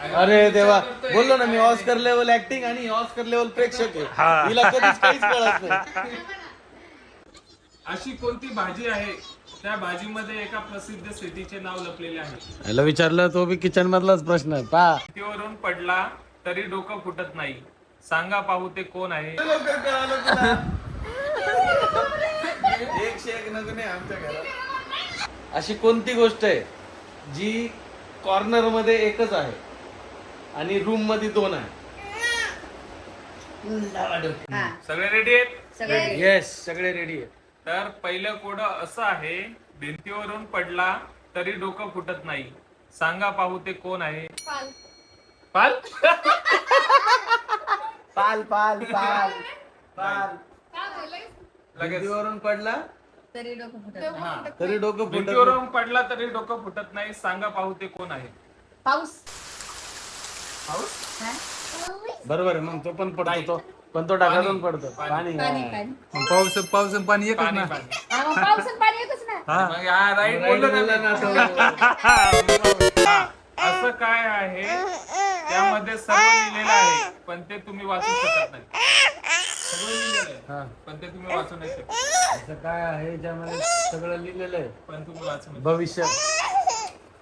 अरे देवा. बोललो ना मी ऑस्कर लेवल ऍक्टिंग आणि ऑस्कर लेवल प्रेक्षक हा. आहे हिला कधीच काहीच कळत नाही. अशी कोणती भाजी आहे? त्या भाजीमध्ये एका प्रसिद्ध सिटीचे नाव लपलेले आहे. ह्याला विचारलं तो बी किचन मधलाच प्रश्न आहे. पा पडला तरी डोकं फुटत नाही. सांगा पाहू ते कोण आहे? एकशे एक नगुने आमच्या घरात. अशी कोणती गोष्ट आहे जी कॉर्नरमध्ये एकच आहे? आणि रूममध्ये दोन आहे. हा. सगळे रेडी आहेत? सगळे येस सगळे रेडी आहे तर पहिलं कोड असं आहे भिंतीवरून पडला तरी डोकं फुटत नाही. सांगा पाहू ते कोण आहे? पाल. पाल? पाल पाल पाल लगेच. भिंतीवरून पडला तरी डोकं फुटत नाही. हा तरी डोकं फुटत भिंतीवरून पडला तरी डोकं फुटत नाही. सांगा पाहू ते कोण आहे? पाऊस? बरोबर आहे मग तो पण पडतो तो. पण तो ढगातून पडतो. पाणी. पाणी. पाणी पाऊस पाऊस आणि पाणी एकच पाणी ना? हा, मग पाऊस आणि पाणी एकच ना? हा. मग हा राईट Right बोललो बोलला ना ना तो. हा. असं काय आहे? त्यामध्ये सर्व लिहिलेलं आहे पण ते तुम्ही वाचू शकत नाही. सगळं लिहिलेलं आहे हा. पण ते तुम्ही वाचू नाही शकत. असं काय आहे ज्यामध्ये सगळं लिहिलेलं आहे? पण तुम्ही वाचू नाही भविष्य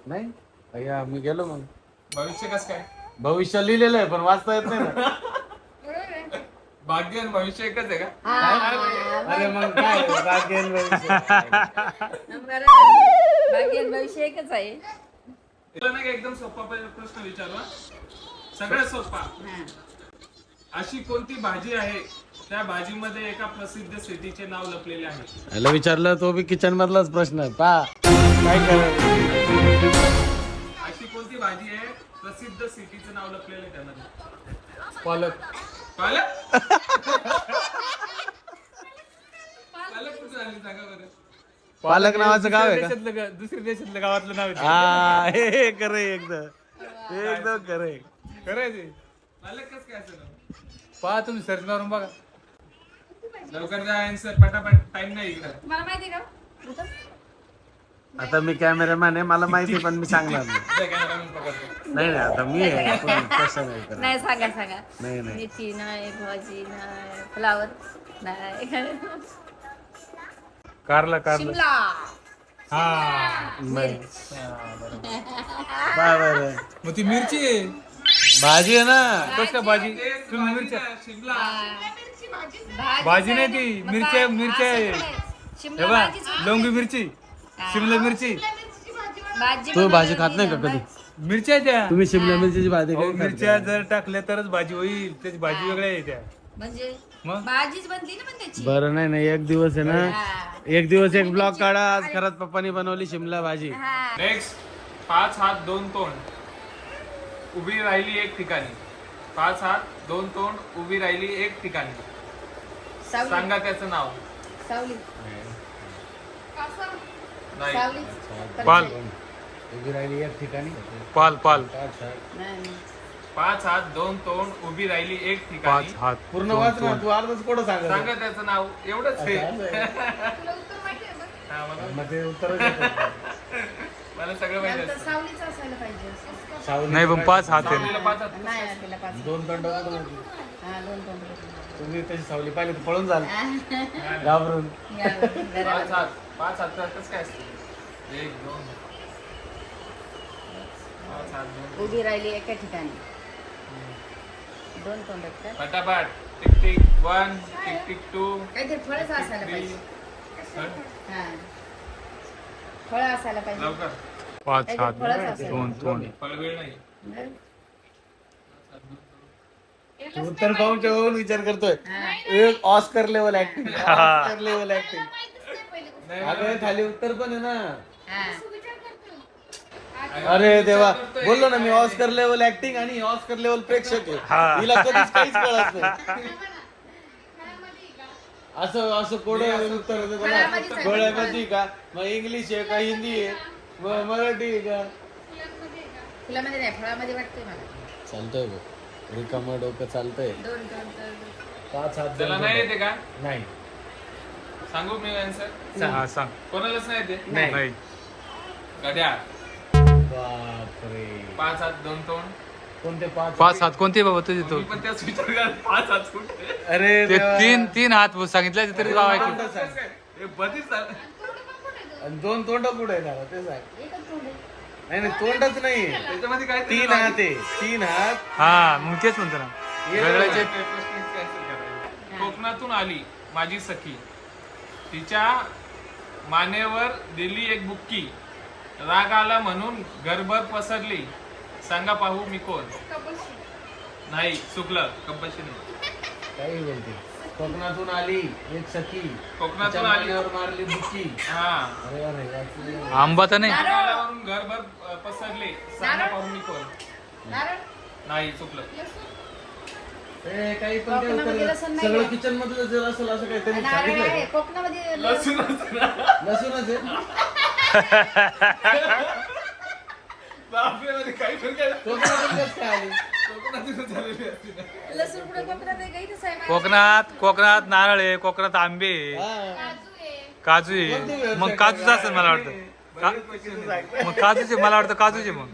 नाही? अय्या मी गेलो मग. भविष्य कसं काय? भविष्य लिहिलेलं आहे पण वाचता येत नाही ना. भाग्य आणि भविष्य एकच आहे का? हा, अरे मग काय? भाग्य आणि भविष्य. बरोबर. बाकी आणि भविष्य एकच आहे. तुला नाही का एकदम सोपा पहिला प्रश्न विचारू हा? सगळ्यात सोपा. हा. अशी कोणती भाजी आहे त्या भाजीमध्ये एका प्रसिद्ध सिटीचे नाव लपलेले आहे? ह्याला विचारलं तो बी किचन मधलाच प्रश्न आहे. पा काय अशी कोणती भाजी आहे प्रसिद्ध सिटीचं नाव लपलेलं आहे त्यामध्ये. पालक. पालक? पालक. कुठे आली सांगा बरं. पालक नावाचं गाव आहे का? देशातलं गा- दुसऱ्या देशातलं गावातलं नाव आहे हा हे हे खरं आहे एकदम. एकदम खरं आहे. खरं आहे ते. पालक कसं काय असं पहा तुम्ही सर्च मारून बघा. लवकर जा आन्सर पटापट. टाइम नाही इकडे. तुम्हाला माहिती आहे का? आता मी कॅमेरामॅन आहे मला माहिती आहे, पण मी सांगणार नाही. नाही नाही आता मी आहे तसं नाही सांगा सांगा. नाही नाही. मेथी नाही भाजी नाही फ्लावर नाही कारला कारला. शिमला. हा नाही. आहे. मग ती मिरची आहे? भाजी आहे ना? कस का भाजी? तुम्ही मिरच्या शिमला. भाजी नाही ती. मिरच्या मिरच्या आहे शिमला बा भाजीच लवंगी मिरची. शिमला मिरची? भाजी तुम्ही भाजी खात नाही का कधी? मिरच्या आहे त्या. तुम्ही शिमला मिरचीची भाजी अहो, मिरच्या? जर टाकल्या तरच भाजी होईल. त्याची भाजी वेगळ्या आहे त्या. म्हणजे मग? भाजीच बनली ना पण त्याची? बरं नाही नाही एक दिवस आहे ना. एक दिवस एक ब्लॉग काढा. आज खरंच पप्पानी बनवली शिमला भाजी. हा. नेक्स्ट पाच हात दोन तोंड. उभी राहिली एक ठिकाणी. पाच हात दोन तोंड उभी राहिली एक ठिकाणी. सावली. सांगा त्याचं नाव. सावली. पाल. उभी राहिली एक ठिकाणी. पाल पाल. नाही. पाच हात दोन तोंड उभी राहिली एक पाच ठिकाणी हात पूर्ण वाच ना तू अर्धच कोण सांग सांगा त्याचं नाव एवढंच आहे. हा, मला उत्तर मला सगळं माहिती असतं. सावलीच असायला पाहिजे. सावली नाही पण पाच हात आहे. सावलीला पाच हात नाही ना तिला पाच दोन दंड हा दोन दोन तुम्ही त्याची सावली पाहिली तर पळून जाल. घाबरून. पाच हात. पाच हात कसं काय असतं? एक दोन. पाच हात दोन. उभी राहिली एका ठिकाणी. दोन तोंड आहेत का? फटाफट. Tick tick. One tick tick two. काहीतरी फळच असायला पाहिजे. हा? फळ असायला पाहिजे. लवकर. पाच फळच असेल. दोन तोंड फळवेळ नाही. तू उत्तर पाहून ठेवून विचार करतोय. हा. एक Oscar level acting Oscar level acting अगं खाली उत्तर पण आहे ना. हा. अरे देवा. बोललो ना मी ऑस्कर लेवल ऍक्टिंग आणि ऑस्कर लेवल प्रेक्षक. आहे. हिला कधीच काहीच कळत नाही. असं असं कोड उत्तर होतं. गोळ्यामध्ये का? मग इंग्लिश आहे का? हिंदी आहे. मग मराठी आहे का? फुलामध्ये नाही फळामध्ये वाटतंय मला. चालतंय बघ. रिकाम डोकं चालतंय. दोन दोन दोन पाच हात त्याला दोन नाही. येते का? नाही. सांगू मी आन्सर हा सांग. कोणालाच नाही येते नाही. बापरे. पाच हात दोन तोंड? कोणते पाच? पाच हात कोणते बाबा तुझे तो मी पण त्याच विचार करत पाच हात कुठे? अरे ते देवा. तीन तीन हात सांगितले तरी. हे बधीच झालं. आणि दोन तोंड कुठे आहे दादा ते सांग. एकच तोंड आहे. नाही नाही तोंडच नाही त्याच्यामध्ये काय तीन हात आहे. तीन हात. हा मग तेच म्हणतो ना. वेगळ्याचे कोकणातून आली माझी सखी. तिच्या मानेवर दिली एक बुक्की. राग आला म्हणून घरभर पसरली. सांगा पाहू मी कोण? नाही चुकलं. कब्बशी नाही. काही बोलते. कोकणातून आली एक सखी. कोकणातून तिच्या आली. मानेवर मारली बुक्की. हा. अरे अरे वाचली. आंबा तर नाही. राग आला म्हणून घरभर पसरले. सांगा पाहू मी कोण? नारळ. नाही चुकलं. ए, काही पण काय कोकणामध्ये उत्तर लसूण द्या. नाही सगळं. किचन मधलं जर असेल असं काही त्यांनी नारळ आहे सांगितलं कोकणामध्ये लसूणच ना. लसूणच आहे बापरे, काही पण काय कोकणातून कसं काय आली कोकणातूनच झालेली असते ना. लसूण कुठे कोकणात आहे का इथंच आहे माझ्या? कोकणात कोकणात नारळ आहे कोकणात आंबे आहे, हा. काजू आहे मग काजूच असेल मला वाटतं का- बरेच पैसे झाले. मग काजूचे मला वाटतं काजूचे मग.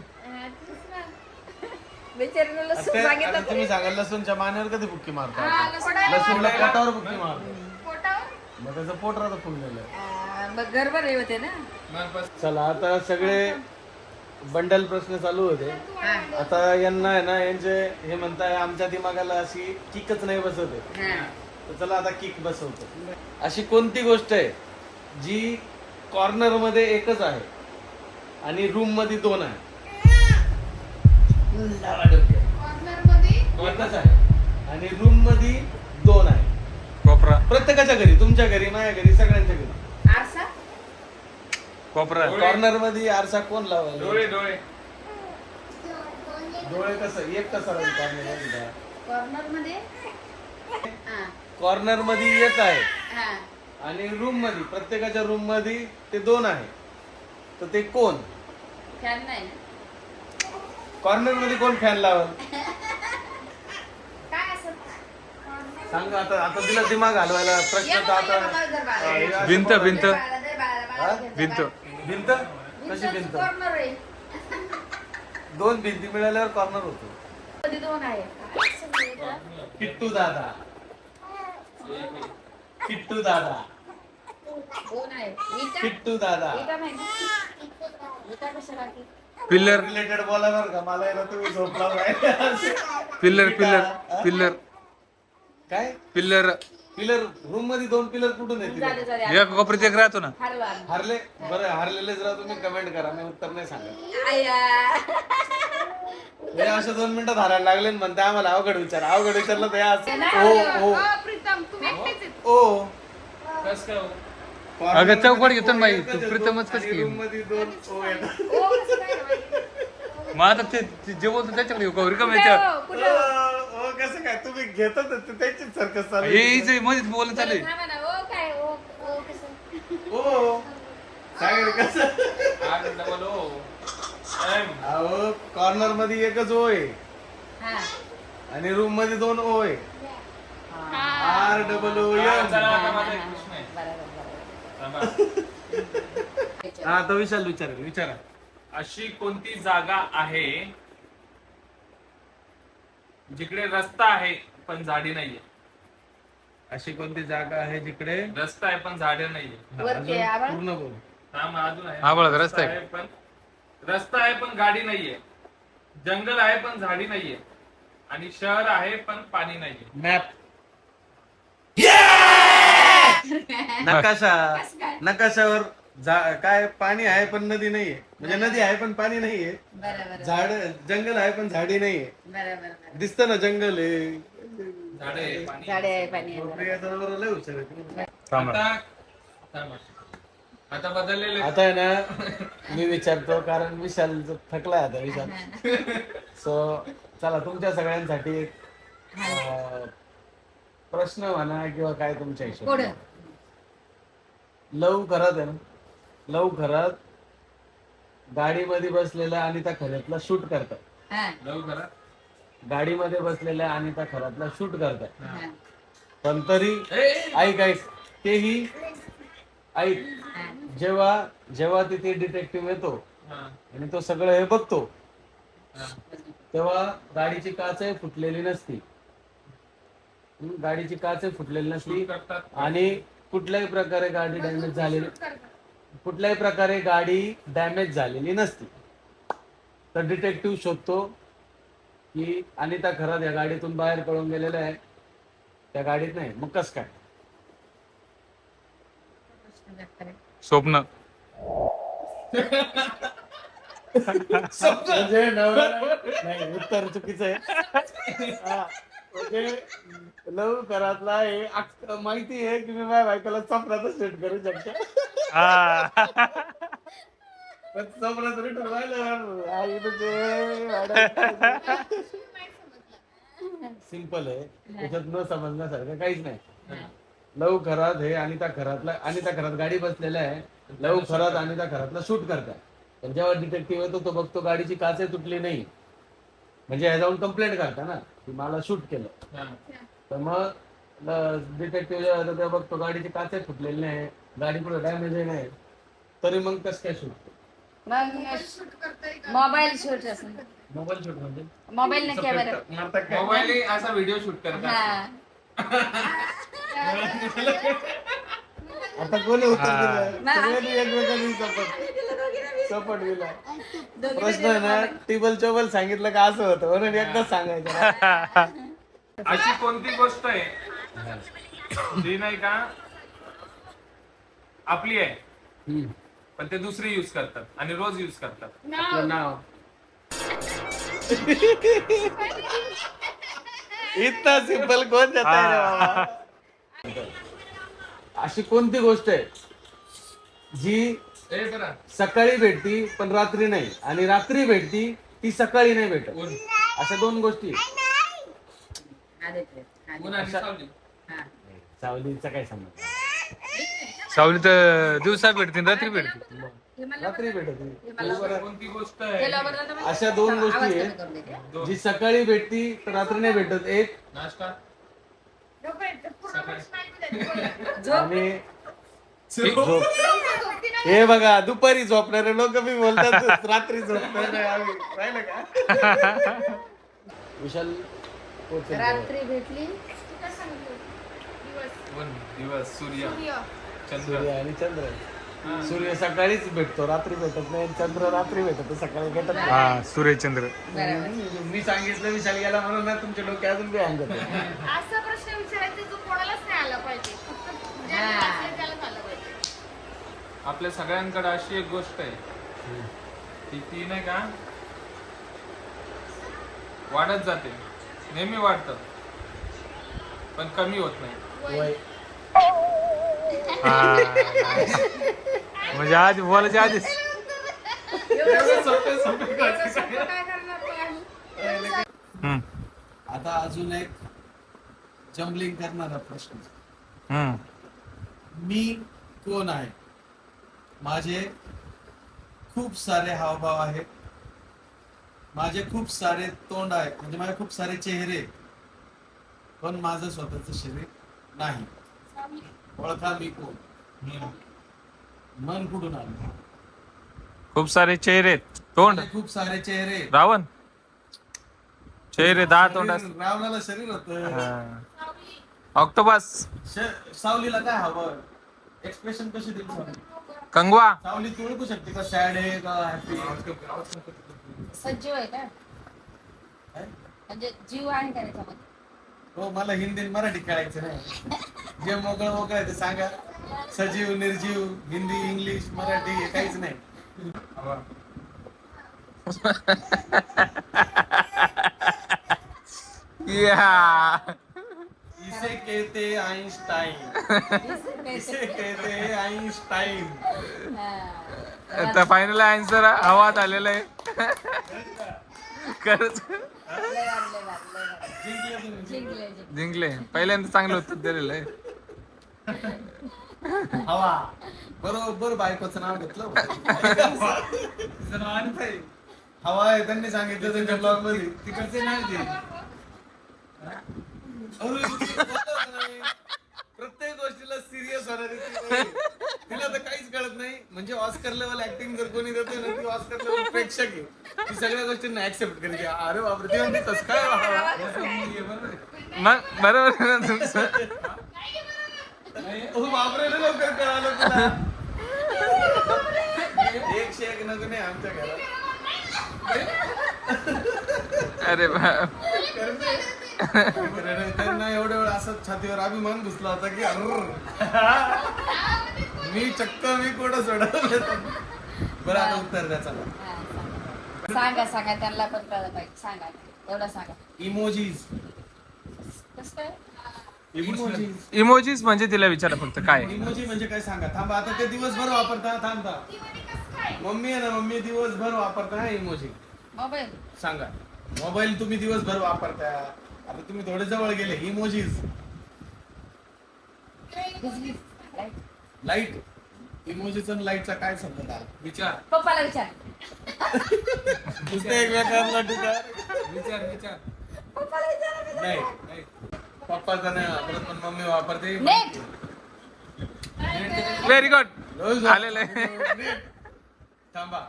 बिचारीनं लसूण आता- सांगितलं आता तुम्ही सांगा लसूणच्या मानेवर कधी बुक्की मारता? हा, लसूण लसूणला पोटावर बुक्की मारतो. पोटावर? मग त्याचं पोट राहतं फुगलेलं आ, मग गरबा रे होते ना? मग बस चला आता सगळे बंडल प्रश्न चालू होते. हा. आता यांना आहे ना यांचे हे म्हणताय आमच्या दिमागाला अशी किकच नाही बसत आहे. हा. तर चला आता किक बसवतो. अशी कोणती गोष्ट आहे जी कॉर्नरमध्ये एकच आहे आणि रूममध्ये दोन आहे? लावा डोक्यात. एकच आहे आणि रूममध्ये दोन आहे. कोपरा. प्रत्येकाच्या घरी तुमच्या घरी माझ्या घरी सगळ्यांच्या घरी. आरसा? कोपरा. कॉर्नरमध्ये आरसा कोण लावायला? डोळे डोळे. डोळे कसं? एक कसा राहील कॉर्नरमध्ये कॉर्नरमध्ये? हा, कॉर्नरमध्ये एक आहे. हा. आणि रूममध्ये प्रत्येकाच्या रूममध्ये ते दोन आहे. तर ते कोण? फॅन नाही कॉर्नरमध्ये कोण फॅन लावल? काय असं? सांगा आता आता तिला दिमाग घालवायला प्रश्न तर आता भिंत भिंत? भिंत. भिंत? कशी भिंत? दोन भिंती मिळाल्यावर कॉर्नर होतो. दोन आहे? किट्टू दादा. किट्टू दादा. आहे. विटा किट्टू दादा. पिल्लर रिलेटेड बोला बरं का? मला याला तुम्ही झोपला नाही पिल्लर पिल्लर पिल्लर काय? पिल्लर पिलर रूममध्ये दोन पिलर कुठून झाले येतील झाले एक कोपऱ्यात एक राहतो ना. हरवा. हारले? बरं हारलेले जरा तुम्ही कमेंट करा. मी उत्तर नाही सांगत. आया. हे अशा दोन मिनिटात हारायला लागले आणि म्हणते आम्हाला अवघड विचार. अवघड विचारलं तर हे असं. ओ ओ. ओ. कस काय हो? अगं चौकट घेतो ना बाई, तू आणि कस की? room मध्ये दोन ओ येतात. ओ कसं काय माहिती? मग आता ते ते जे बोलतो त्याच्याकडे गौरी का? हो, कुठं? ओ, ओ, कसं काय? तुम्ही घेतात ते त्यांची सर्कस चालू हे आहे. इथे मध्येच बोलत चालू बरं, थांबा ना. ओ काय? ओ ओ कसं? अहो कॉर्नरमध्ये एकच ओ आहे. हा. आणि रूममध्ये दोन ओ आहे. आर डबल ओ हा, एम चला आता माझा एक प्रश्न आहे बरोबर बरोबर थांबा. हा तो विशाल विचारेल विचारा. अशी कोणती जागा आहे जिकडे रस्ता आहे पण झाडी नाहीये? अशी कोणती जागा आहे जिकडे रस्ता आहे पण झाडे नाहीये. हा, वरती अजून आभाळ? पूर्ण बोल. थांब अजून आहे. आभाळाचा रस्ता आहे. पण रस्ता आहे पण गाडी नाहीये. जंगल आहे पण झाडी नाहीये. आणि शहर आहे पण पाणी नाहीये. मॅप नकाशा कसं काय? नकाशावर काय पाणी आहे पण नदी नाहीये. म्हणजे नदी आहे पण पाणी नाहीये. बरोबर. झाड जंगल आहे पण झाडी नाहीये. बरोबर दिसत ना जंगल आहे. झाडे आहे, पाणी झाडे आहे पाणी आहे प्रिया जनावरं लय हुशार आहेत. थांबा आता थांबा. आता बदललेले आता आहे ना मी विचारतो कारण विशाल ज- थकलाय आता विशाल. सो चला तुमच्या सगळ्यांसाठी एक अं, प्रश्न म्हणा किंवा काय तुमच्या हिशोबाने. पुढं. लव घरात आहे ना? लव घरात गाडीमध्ये बसलेला अनिता खऱ्यातला शूट करतात. हा. लवकर गाडीमध्ये बसलेल्या अनिता खऱ्यातला शूट करतात. हा. पण तरी ऐक ऐक. तेही ऐक. हा. जेव्हा जेव्हा तिथे डिटेक्टिव्ह येतो हा. आणि तो सगळं हे बघतो हा. तेव्हा गाडीची काचही फुटलेली नसती. गाडीची काचही फुटलेली करतात. आणि कुठल्याही प्रकारे गाडी डॅमेज झालेली कुठल्याही प्रकारे गाडी डॅमेज झालेली नसती. तर डिटेक्टिव्ह शोधतो की अनिता खरात या गाडीतून बाहेर पळून गेलेल्या आहे. त्या गाडीत नाही. मग कस काय? स्वप्न. म्हणजे नवरा- नाही उत्तर चुकीचं आहे. लव घरातला हे माहिती आहे की मी माझ्या बायकोला स्वप्नातच सेट करू शकतो. हा. पण स्वप्नात रिटर्न राहिलं आई सिंपल आहे. त्याच्यात न समजण्यासारखं काहीच नाही. लव खरात हे अनिता खरातला अनिता खरात गाडी बसलेला आहे. लव खरात अनिता खरातला शूट करतात पण जेव्हा डिटेक्टिव्ह येतो तो बघतो गाडीची काचे तुटली नाही. म्हणजे जाऊन कंप्लेंट करता ना की मला शूट केलं. हा. तर मग डिटेक्टिव्ह बघतो गाडीची काचे फुटलेली नाही गाडी पुढे डॅमेज नाही. तरी मग कसं काय शूट मग मोबाईल शूट असं. मोबाईल शूट म्हणजे? मोबाईल न कॅमेरा? मोबाईल असा व्हिडिओ शूट करतात. हा. आता कोणी उत्तर दिलं? दोघी प्रश्न आहे ना टेबल चोबल सांगितलं का असं होतं? म्हणून एकदाच सांगायचं अशी कोणती गोष्ट आहे? जी नाही का? आपली आहे. पण ते दुसरी युज करतात आणि रोज युज करतात. आपलं नाव. इतना सिंपल कोण देत आहे रे बाबा? अशी कोणती गोष्ट आहे जी सकाळी भेटती पण रात्री नाही. आणि रात्री भेटती ती सकाळी नाही भेटत. अशा दोन गोष्टी. सावलीचा काय समज सावली तर दिवसा भेटते रात्री भेटते. रात्री भेटत कोणती गोष्ट आहे? अशा दोन गोष्टी आहेत. जी सकाळी भेटती तर रात्री नाही भेटत. एक नाश्ता? आणि झोप. हे बघा दुपारी झोपणारे लोक मी बोलतात रात्री झोपणार आम्ही. राहिलं का? विशाल रात्री भेटली. दिवस सूर्य. चंद्र. सूर्य आणि चंद्र. सूर्य सकाळीच भेटतो रात्री भेटत नाही चंद्र रात्री भेटतो सकाळी भेटत नाही. हा सूर्यचंद्र बरोबर मी सांगितलं विशाल गेला म्हणून ना तुमच्या डोक्यात अजून बी हँग होते असा प्रश्न विचारायचा जो कोणालाच नाही आला पाहिजे. फक्त हा. वाचलंय त्यालाच आला पाहिजे आपल्या सगळ्यांकडे अशी एक गोष्ट आहे. ती ती नाही का? वाढत जाते. नेहमी वाढत. पण कमी होत नाही. हा. म्हणजे आज बोलायच्या आधीच. आता अजून एक जम्बलिंग करणारा प्रश्न. हम्म. मी कोण आहे? माझे खूप सारे हावभाव आहेत. माझे खूप सारे तोंड आहेत. म्हणजे माझे खूप सारे चेहरे. पण माझं स्वतःच शरीर नाही. ओळखा मी कोण? मन कुठून आलं? खूप सारे चेहरे. तोंड? खूप सारे चेहरे. रावण? चेहरे दहा तोंड रावणाला शरीर होत. ऑक्टोबस सावलीला काय हवं? एक्सप्रेशन कशी सावली? कंगवा. सावली तू ओळखू शकते का? सॅड आहे का? हॅपी सजीव आहे का? म्हणजे जीव आहे का त्याच्यामध्ये? हो मला हिंदी आणि मराठी कळायचं नाही. जे मोकळं मोकळं आहे ते सांगा. सजीव निर्जीव हिंदी इंग्लिश मराठी हे काहीच नाही. या. इसे कहते आइंस्टाइन। इसे कहते आइंस्टाइन। आता फायनल आन्सर हवात आलेला आहे. खरंच. जिंकले. पहिल्यांदा चांगलं उत्तर दिलेलं आहे. हवा. बरोबर बायकोचं नाव घेतलं. तिचं नाव आणि काय? हवा आहे त्यांनी सांगितलं त्यांच्या ब्लॉगमध्ये. तिकडचे नाही ते. प्रत्येक गोष्टीला सिरियस होणार तिला तर काहीच कळत नाही. म्हणजे ऑस्कर लेवल ऍक्टिंग जर कोणी देतोय ना ती ऑस्कर लेवल प्रेक्षक आहे. ती सगळ्या गोष्टींना ऍक्सेप्ट करते अरे बापरे ती म्हणते तसं काय बाबा?" मग बरोबर आहे ना तुमचं? ओ बापरे लवकर कळालं तुला. एकशे एक नग नाही आमच्या घरात. अरे बाप. अरे, त्यांना एवढ्या वेळ असं छातीवर अभिमान घुसला होता की अर्र. मी चक्क मी कोणं सोडवलं? बरं आता उत्तर द्या चला. हा, सांगा सांगा त्यांना पण कळलं पाहिजे. सांगा एवढं सांगा. इमोजीज कसं काय? इमोजीज इमोजीस म्हणजे तिला विचारा फक्त काय. इमोजी म्हणजे काय सांगा? थांबा आता ते दिवसभर वापरता थांबता. मम्मी आहे ना मम्मी दिवसभर वापरता इमोजी मोबाईल सांगा. मोबाईल तुम्ही दिवसभर वापरता. आता तुम्ही थोडे जवळ गेले इमोजीज. लाइट इमोजीचा लाईटचा काय संबंध आला विचार. पप्पाला विचार. नुसतं एकमेकांना टीका विचार विचार. पप्पाला विचार नाही पप्पाचा नाही वापरत पण मम्मी वापरते. नेट व्हेरी गुड आहे. नीट. थांबा.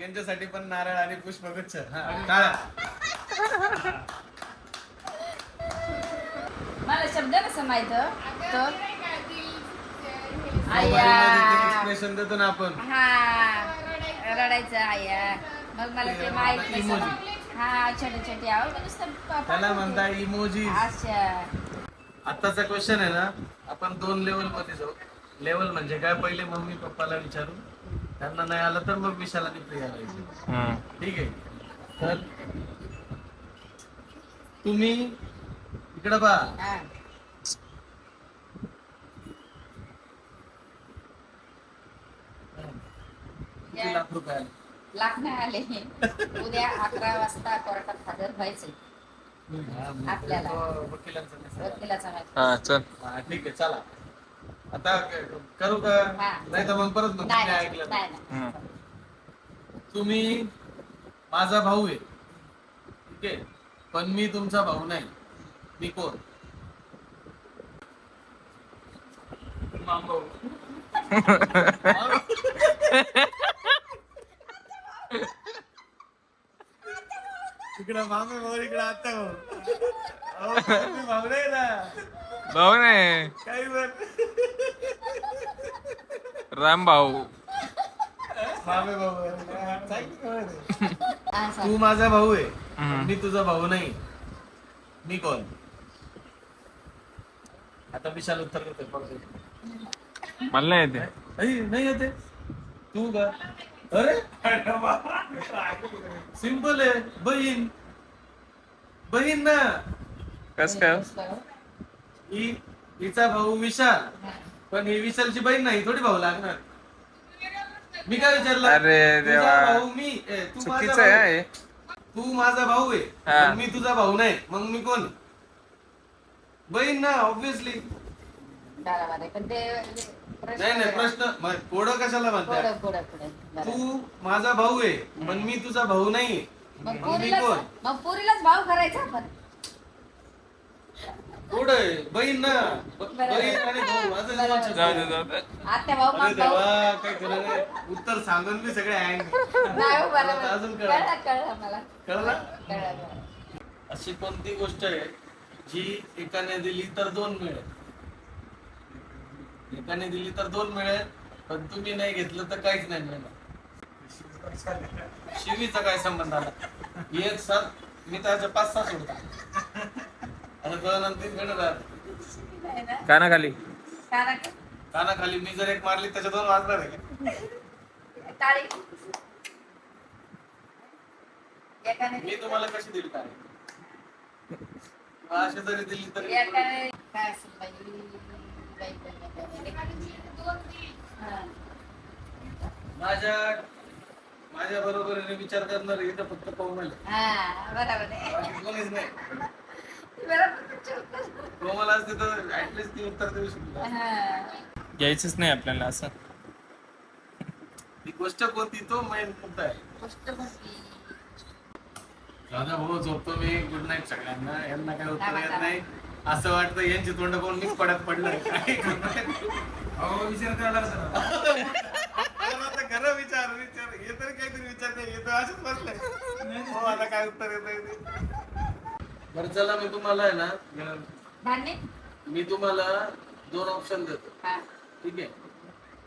यांच्यासाठी पण नारळ आणि पुष्पगुच्छ. हा, टाळा. मला शब्द कसं माहीत तर एक्सप्रेशन देतो ना आपण. हा रडायचं आया. मग मला ते माहीत. समज. हा छोटे छोटे आहो. त्याला म्हणता इमोजी अच्छा. आताचा क्वेश्चन आहे ना आपण दोन लेवलमध्ये जाऊ. लेवल म्हणजे काय? पहिले मम्मी पप्पाला विचारू. त्यांना नाही आलं तर मग विशाल आणि प्रियाला विचारू. ठीक आहे? तर तुम्ही इकडं पहा. किती लाख रुपये आले. लाख नाही आले. उद्या अकरा वाजता कोर्टात हजर व्हायचे. आपल्याला. तो वकिलांचा message आला. वकिलाचा माहिती चल. हा, ठीक आहे चला. आता क- करू का? हा. नाही तर मग परत नाही नाही, ऐकलं नाही. नाही. हम्म. तुम्ही माझा भाऊ आहे. ठीक आहे? पण मी तुमचा भाऊ नाही. मी कोण? मांबव इकडं मामे भाऊ इकडं आता भाऊ. अहो, मामे भाऊ नाही ना? भाऊ नाही काही पण. राम भाऊ. मामे भाऊ. हा, तू. माझा भाऊ आहे. मी तुझा भाऊ नाही. मी कोण? आता विशाल उत्तर देते मला नाही येते. नाही येते. तू का? अरे? सिंपल आहे. बहीण. बहीण ना? कस काय? ही हिचा भाऊ विशाल. पण ही विशालची बहीण नाही थोडी भाऊ लागणार. मी काय विचारलं? अरे तुझा देवा. भाऊ मी? ए, तू माझा चुकीचं भाऊ. आहे. तू माझा भाऊ आहे. हा. पण मी तुझा भाऊ नाही. मग मी कोण? बहीण ना ऑब्विसली पण ते नाही नाही प्रश्न मग पुढं कशाला म्हणताय पुढं पुढं पुढं बरोबर. तू माझा भाऊ आहे पण मी तुझा भाऊ नाही मग मग मी पुरीलाच कोण? मग पुरीलाच भाव करायचा आपण. बहीण ना. ब- बहीण आणि भाऊ असं बरोबर. दोन शब्द. जाऊ दे जाऊ दे आत्या भाऊ अरे मग भाऊ. देवा काय नाही. उत्तर सांगून मी सगळे हँग नाही हो, बरोबर अजून कळलं. कळलं कळलं मला. कळलं? कळलं कळलं. अशी कोणती गोष्ट आहे जी एकाने दिली तर दोन मिळेल? एकाने दिली तर दोन मिळेल पण तुम्ही नाही घेतलं तर काहीच नाही मिळणार. शिवीचा काय संबंध आला? एक सात मी त्याच्या पाच सहा सोडतो. आणि दोन आणि तीन मिळणार? कानाखाली. कानाखाली मी जर एक मारली त्याच्या दोन वाजणार आहे. मी तुम्हाला कशी दिली काय अशी जरी दिली तरी काय असेल माझ्या माझ्या बरोबरीने विचार करणार इथं फक्त कोमल. हा कोणीच नाही. कोमल असते तर ऍटलीस्ट ती उत्तर देऊ शकतो. हा. घ्यायचंच नाही आपल्याला असं. ती गोष्ट कोणती तो मेन मुद्दा आहे. गोष्ट कोणती? दादा भाऊ झोपतो मी. गुड नाईट सगळ्यांना. यांना काय उत्तर येत नाही. असं वाटतं यांची तोंड कोण मीच पडत पडलं काय अहो विचार करायला खरं विचार विचार. हे तरी काहीतरी विचार नाही येतो असंच बसलंय. हो आता काय उत्तर येत बरं चला मी तुम्हाला आहे ना मी तुम्हाला दोन ऑप्शन देतो. हा. ठीक आहे?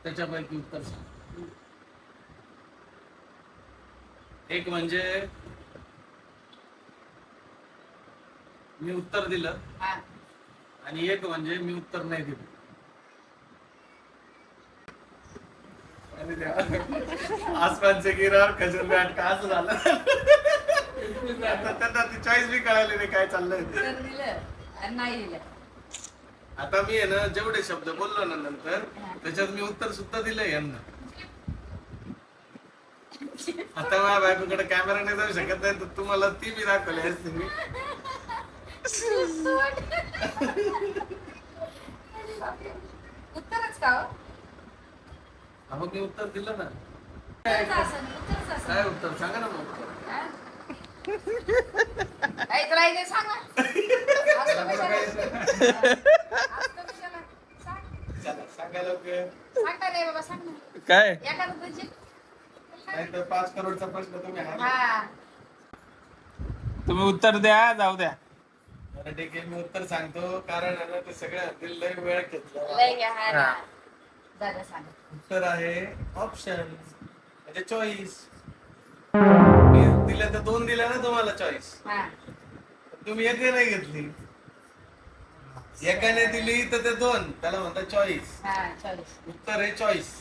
त्याच्यापैकी उत्तर सांग. एक म्हणजे मी उत्तर दिलं. हा. आणि एक म्हणजे मी उत्तर नाही दिलं. अरे देवा. आसमानचे गिरार खजूर बॅट का असं झालं? आता त्यांना ती चॉईस बी कळाली नाही काय चाललंय. ते. तर दिलं आणि नाही दिलं. आता मी आहे ना जेवढे शब्द बोललो ना नंतर त्याच्यात मी उत्तर सुद्धा दिलंय यांना. आता माझ्या बायकोकडे कॅमेरा नाही जाऊ शकत नाही तर तुम्हाला ती बी दाखवली असते मी. उत्तरच का हो? हा, मग मी उत्तर दिलं ना उत्तरच असेल, उत्तरच असेल. काय उत्तर सांगा ना मग उत्तर हा? काय तुला इथे सांग ना. असं कशाला? असं कशाला? सांग. चला सांगा लवकर सांग ना रे बाबा सांग ना काय एखादं तुझी नाही तर पाच करोडचा प्रश्न तुम्ही. हा तुम्ही उत्तर द्या जाऊ द्या ठीक आहे मी उत्तर सांगतो कारण आहे ना ते सगळ्या लय वेळ घेतला. लय घ्या हा ना. दादा सांग. उत्तर आहे ऑप्शन म्हणजे चॉईस मी दिले तर दोन दिल्या ना तुम्हाला चॉईस हा. तुम्ही एक नाही घेतली. एकाने दिली तर ते दोन. त्याला म्हणतात चॉईस हा उत्तर आहे चॉईस